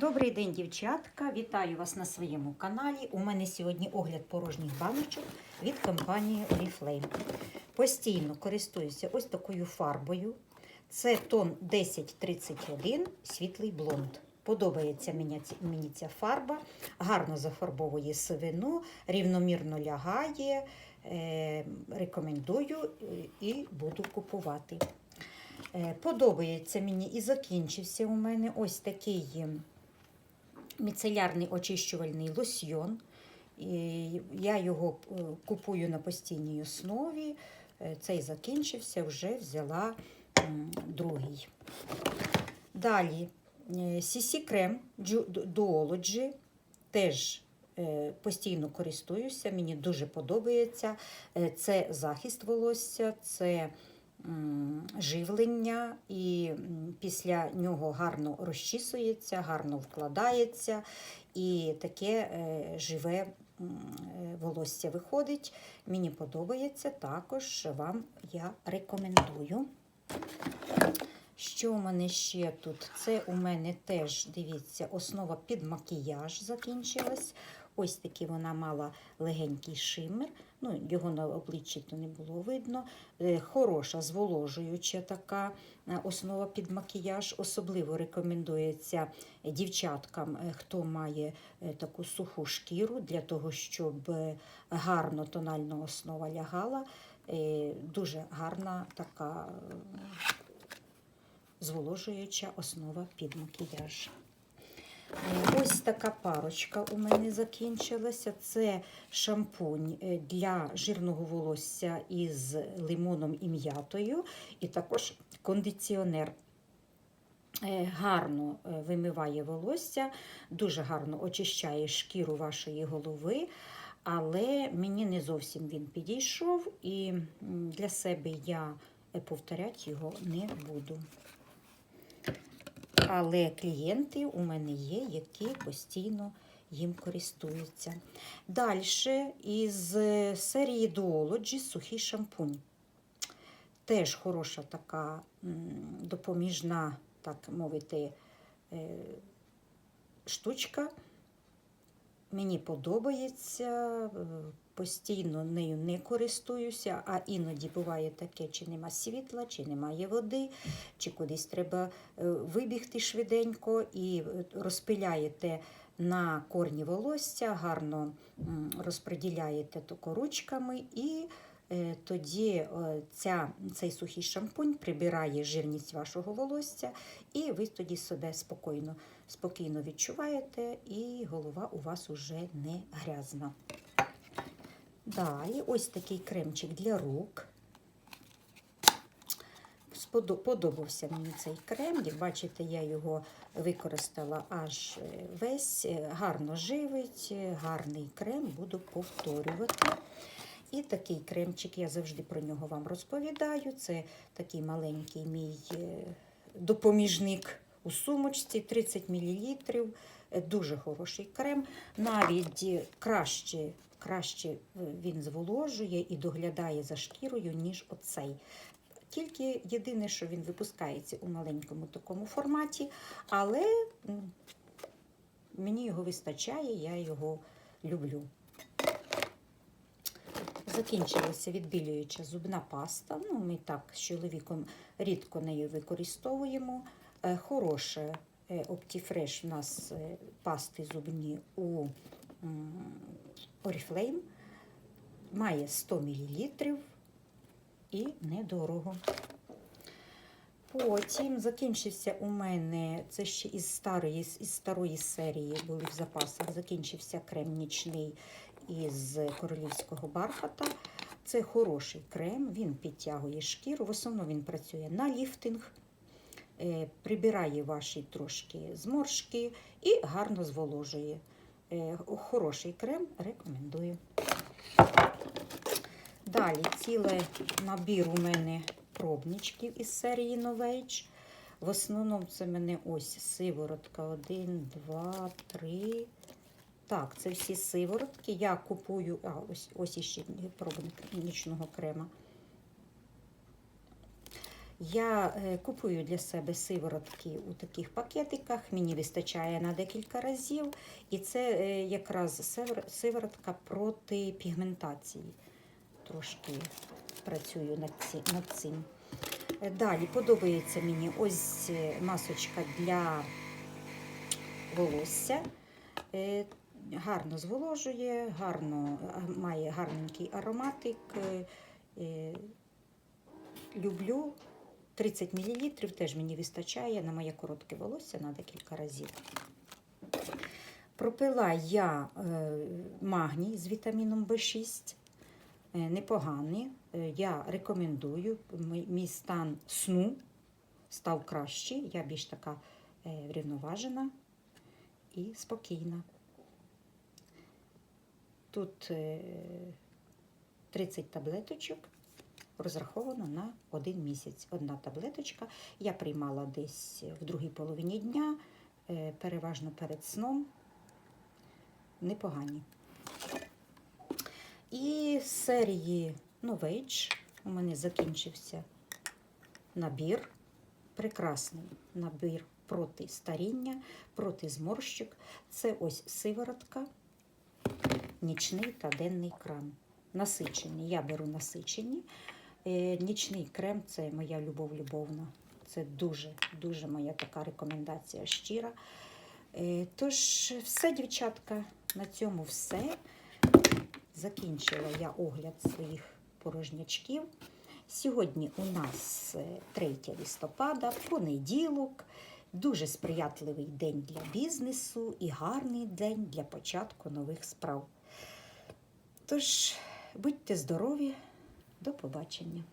Добрий день, дівчатка! Вітаю вас на своєму каналі. У мене сьогодні огляд порожніх баночок від компанії Oriflame. Постійно користуюся ось такою фарбою. Це тон 1031 світлий блонд. Подобається мені, ця фарба, гарно зафарбовує сивину, рівномірно лягає. Е, рекомендую е, і буду купувати. Е, Подобається мені і закінчився у мене ось такий міцелярний очищувальний лосьйон. І Я його е, купую на постійній основі. Е, Цей закінчився, вже взяла другий. Далі CC крем Duology. Теж е, постійно користуюся, мені дуже подобається. Е, Це захист волосся, це живлення, і після нього гарно розчісується, гарно вкладається, і таке е, живе е, волосся виходить. Мені подобається, також вам я рекомендую. Що у мене ще тут? Це у мене теж, дивіться, основа під макіяж закінчилась. Ось такий вона мала легенький шимер. Ну, його на обличчі то не було видно. Е, Хороша, зволожуюча така е, основа під макіяж. Особливо рекомендується дівчаткам, е, хто має таку суху шкіру, для того, щоб гарно тональна основа лягала. Дуже гарна така зволожуюча основа під макіяж. Е, Ось така парочка у мене закінчилася. Це шампунь е, для жирного волосся із лимоном і м'ятою, і також кондиціонер. Е, Гарно вимиває волосся, дуже гарно очищає шкіру вашої голови, але мені не зовсім він підійшов, і для себе я повторяти його не буду. Але клієнти у мене є, які постійно їм користуються. Далі із серії Duology сухий шампунь. Теж хороша така допоміжна, так мовити, е, штучка. Мені подобається, е, постійно нею не користуюся, а іноді буває таке, чи нема світла, чи немає води, чи кудись треба е, вибігти швиденько і е, розпиляєте на корні волосся, гарно розподіляєте ручками і е, тоді ця, цей сухий шампунь прибирає жирність вашого волосся, і ви тоді себе спокійно, спокійно відчуваєте, і голова у вас уже не грязна. Далі ось такий кремчик для рук. Подобався мені цей крем. Як бачите, я його використала аж е, весь. Е, Гарно живить, е, гарний крем, буду повторювати. І такий кремчик, я завжди про нього вам розповідаю. Це такий маленький мій допоміжник у сумочці, 30 мл. Дуже хороший крем. Навіть краще, краще е, він зволожує і доглядає за шкірою, ніж оцей. Тільки єдине, що він випускається у маленькому такому форматі, але мені його вистачає, я його люблю. Закінчилася відбілююча зубна паста. Ну, ми так з чоловіком рідко нею використовуємо. Е, Хороше е, Optifresh у нас пасти зубні у Oriflame. Має 100 мл і недорого. Потім закінчився у мене, це ще із старої, із старої серії були в запасах, закінчився крем нічний із королівського бархата. Це хороший крем, він підтягує шкіру. В основному він працює на ліфтинг, е, прибирає ваші трошки зморшки і гарно зволожує. Е, Хороший крем рекомендую. Далі цілий набір у мене пробничків із серії Novage. В основному це в мене ось сиворотка 1, 2, 3. Так, це всі сиворотки. Я купую, а ось ось іще пробник нічного крема. Я е, купую для себе сиворотки у таких пакетиках, мені вистачає на декілька разів, і це е, якраз сиворотка проти пігментації. Трошки працюю над цим. Е, Далі подобається мені ось масочка для волосся. Гарно зволожує, гарно має гарненький ароматик. Люблю 30 мл, теж мені вистачає на моє коротке волосся на декілька разів. Пропила я е, магній з вітаміном В6. Е, непоганий. Е, Я рекомендую. Мій, стан сну став кращий. Я більш така врівноважена і спокійна. Тут е, 30 таблеточок розраховано на один місяць. Одна таблеточка. Я приймала десь в другій половині дня, е, переважно перед сном. Непогані. І з серії Novage у мене закінчився набір. Прекрасний набір проти старіння, проти зморщик. Це ось сиворотка, нічний та денний крем. Насичений. Я беру насичені. Е, Нічний крем це моя любов любовна. Це дуже, дуже моя така рекомендація щира. Е, Тож, все, дівчатка, на цьому все. Закінчила я огляд своїх порожнячків. Сьогодні у нас е, 3 листопада, понеділок. Дуже сприятливий день для бізнесу і гарний день для початку нових справ. Тож, будьте здорові, до побачення.